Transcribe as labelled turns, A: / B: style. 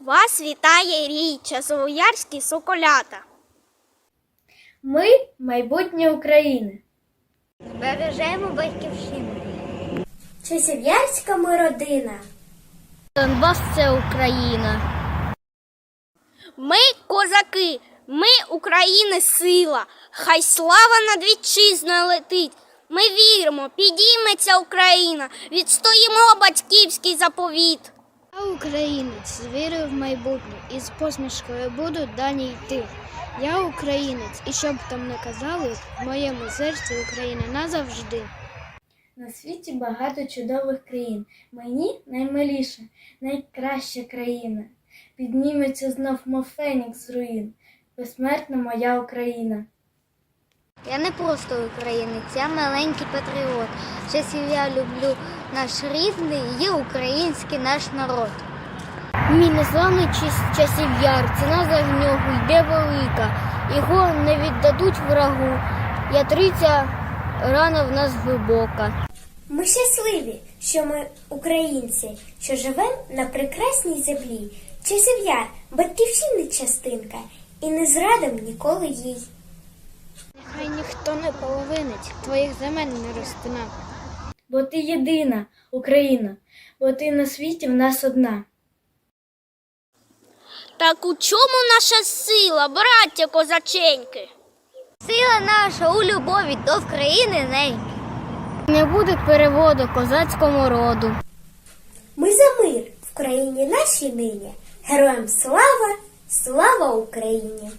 A: Вас вітає рій, часовоярські соколята.
B: Ми майбутнє України.
A: Бережемо батьківщину.
B: Часів'ярська ми родина.
A: Донбас це Україна. Ми козаки, ми України сила. Хай слава над вітчизною летить. Ми віримо, підійметься Україна, відстоїмо батьківський заповіт.
C: Я українець з вірою в майбутнє і з посмішкою буду далі йти. Я українець, і що б там не казали, в моєму серці Україна назавжди.
B: На світі багато чудових країн. Мені наймиліша, найкраща країна. Підніметься знов, мов фенікс з руїн. Безсмертна моя Україна.
C: Я не просто українець, я маленький патріот. Часів я люблю наш рідний і український наш народ. Мій незламний чис- часів яр, ціна за нього йде велика. Його не віддадуть врагу. Ятриця рана в нас глибока.
D: Ми щасливі, що ми українці, що живемо на прекрасній землі. Часів я, батьківщини частинка, і не зрадим ніколи їй.
C: Ніхто не половинить, твоїх земель не розтина.
B: Бо ти єдина, Україна, бо ти на світі в нас одна.
A: Так у чому наша сила, браття козаченьки?
C: Сила наша у любові до країни неньки. Не буде переводу козацькому роду.
D: Ми за мир в країні нашій нині. Героям слава, слава Україні!